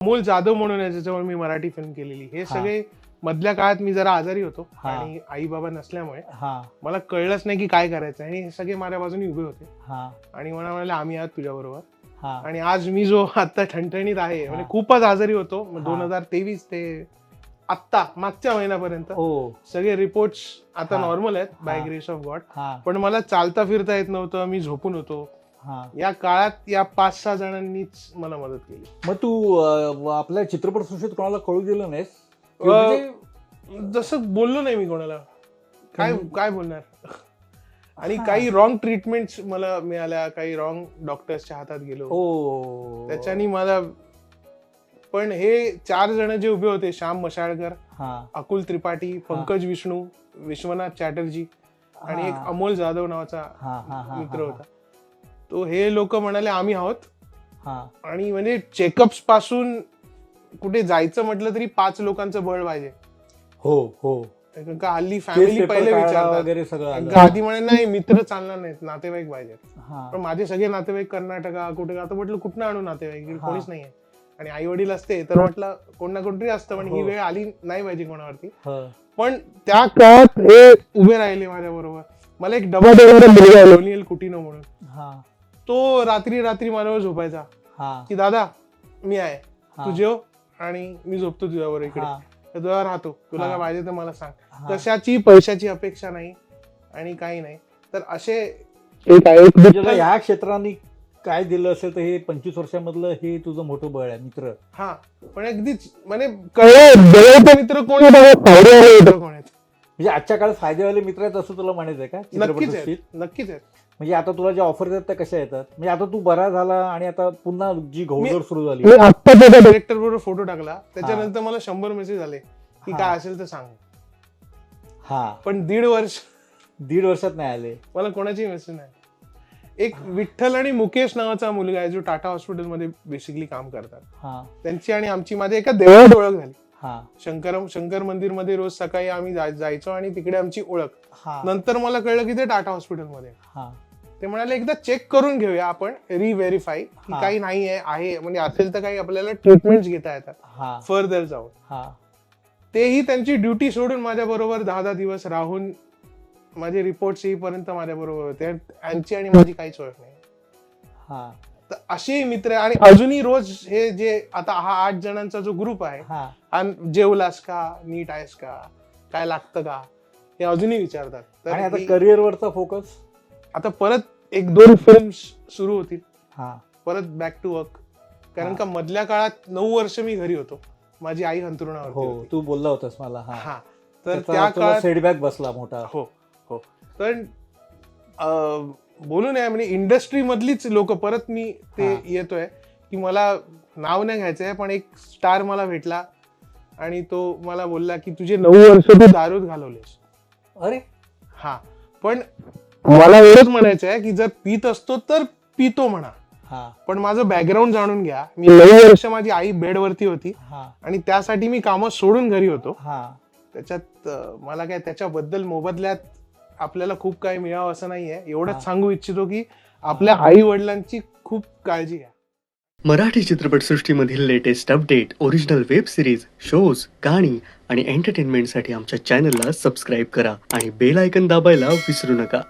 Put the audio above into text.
अमोल जाधव म्हणून आहे ज्याच्यावर मी मराठी फिल्म केलेली. हे हा. सगळे मधल्या काळात मी जरा आजारी होतो हा. आणि आई बाबा नसल्यामुळे. हा. मला कळलंच नाही की काय करायचं आणि हे सगळे माझ्या बाजूने उभे होते. हा. आणि मला म्हणाले आम्ही आहात तुझ्या बरोबर हा. आणि आज मी जो आता ठणठणीत आहे म्हणजे हा. खूपच आजारी होतो. हा. दोन हजार तेवीस ते आत्ता मागच्या महिन्यापर्यंत. ओ सगळे रिपोर्ट्स आता हा. नॉर्मल आहेत बाय हा. ग्रेस ऑफ गॉड हा. पण मला चालता फिरता येत नव्हतं मी झोपून होतो. हा या काळात या पाच सहा जणांनीच मला मदत केली. मग तू अं, आपल्या चित्रपट सृष्टीत कोणाला कळू दिलं नाहीस? म्हणजे जसं बोललो नाही मी कोणाला. काय. काय बोलणार? आणि हा. काही रॉंग ट्रीटमेंट मला मिळाल्या काही रॉंग डॉक्टर्सच्या हातात गेलो. ओ त्याच्यानी मला पण हे चार जण जे उभे होते श्याम मशाळकर हा. अकुल त्रिपाठी पंकज विष्णू विश्वनाथ चॅटर्जी आणि एक हा. अमोल जाधव नावाचा हा हा हा मित्र हा, होता. तो हे लोक म्हणाले आम्ही आहोत. हा. आणि म्हणजे चेकअप्सपासून कुठे जायचं म्हटलं तरी पाच लोकांचं बळ पाहिजे. हो हो. कारण का हल्ली फॅमिली पहिले विचारतात. आधी म्हणे नाही मित्र चालणार नाहीत नातेवाईक पाहिजेत. हा. पण माझे सगळे नातेवाईक कर्नाटका कुठे आता म्हटलं कुठनं आणू नातेवाईक. कोणीच नाहीये. आणि आई वडील असते तर म्हटलं कोण ना कोणतरी असतं पण ही हो. वेळ आली नाही पाहिजे कोणावरती. ह. पण त्या काळात हे उभे राहिले माझ्या बरोबर मला एक डबा देणारा मुलगा आहे लोनियल कुटिनो म्हणून. तो रात्री रात्री माझ्यावर झोपायचा. हा. की दादा मी आहे. हा. तू जेव आणि मी झोपतो तुझ्यावर इकडे. हा, तर तुझ्यावर राहतो. तुला हा. काय पाहिजे तर मला सांग. हा. कशाची पैशाची अपेक्षा नाही आणि काही नाही. तर असे एक म्हणजे तुला ह्या क्षेत्राने काय दिलं असेल तर हे पंचवीस वर्षामधलं हे तुझं मोठं बळ आहे मित्र. हा. पण अगदीच म्हणजे कळलं जवळचे मित्र कोण आहेत मित्र कोण आहेत म्हणजे आजच्या काळात फायदेवाले मित्र आहेत असं तुला म्हणायचं आहे का? नक्कीच आहेत नक्कीच आहेत. म्हणजे आता तुला ज्या ऑफर येतात त्या कशा येतात? म्हणजे आता तू बरा झाला आणि आता पुन्हा जी घोडदौड सुरू झाली. मी आत्ता त्याच्या डिरेक्टर बरोबर फोटो टाकला. त्याच्यानंतर मला शंभर मेसेज आले की. काय असेल तर सांग. हा. पण दीड वर्ष दीड वर्षात नाही आले. मला कोणाची मेसेज नाही. एक विठ्ठल आणि मुकेश नावाचा मुलगा आहे जो टाटा हॉस्पिटलमध्ये बेसिकली काम करतात. हा. त्यांची आणि आमची माझी एका देवळात ओळख झाली. हा. शंकर शंकर मंदिरमध्ये रोज सकाळी आम्ही जाय- जायचो आणि तिकडे आमची ओळख. हा. नंतर मला कळलं की ते टाटा हॉस्पिटलमध्ये. आहे. हा. ते म्हणाले एकदा चेक करून घेऊया आपण रिव्हेरीफाय की हा. काही नाही आहे आहे. म्हणजे असेल तर काही आपल्याला ट्रीटमेंट घेता येतात. हा. फर्दर जाऊन. हा. तेही त्यांची ड्युटी सोडून माझ्या बरोबर दहा दहा दिवस राहून माझे रिपोर्ट येईपर्यंत माझ्या बरोबर होते. आणि माझी काहीच ओळख नाही. हा. तर असे मित्र. आणि अजूनही रोज हे जे आता हा आठ जणांचा जो ग्रुप आहे हा. हा जेवलास का नीट आहेस का काय लागतं का हे अजूनही विचारतात. तर आणि आता ही- करिअरवरचा फोकस आता परत एक दोन फिल्म सुरू होतील. हा. परत बॅक टू वर्क कारण हा. का मधल्या काळात नऊ वर्ष मी घरी होतो. माझी आई अंतरुणावरती हो होती. तू बोलला होतास मला हा. हा. तर त्या काळात सेटबॅक बसला मोठा. हो हो. तर अं, बोलू नये म्हणजे इंडस्ट्री मधलीच लोक परत मी ते. येतोय की मला नाव नाही घ्यायचंय पण एक स्टार मला भेटला आणि तो मला बोलला की तुझे नऊ वर्ष तू दारूत घालवलेस. अरे. हा. पण मला एवढंच म्हणायचं आहे की जर पित असतो तर पितो म्हणा. हा. पण माझं बॅकग्राऊंड जाणून घ्या. मी नऊ वर्ष माझी आई बेडवरती होती आणि त्यासाठी मी कामं सोडून घरी होतो. त्याच्यात मला काय त्याच्याबद्दल मोबदल्यात आपल्याला खूप काही मिळावं असं नाहीये. हा. एवढंच सांगू इच्छितो की आपल्या आई वडिलांची खूप काळजी घ्या. Marathi चित्रपटसृष्टीमधील latest update original web series shows गाणी आणि एंटरटेनमेंटसाठी आमच्या चॅनलला सबस्क्राईब करा आणि बेल आयकन दाबायला विसरू नका.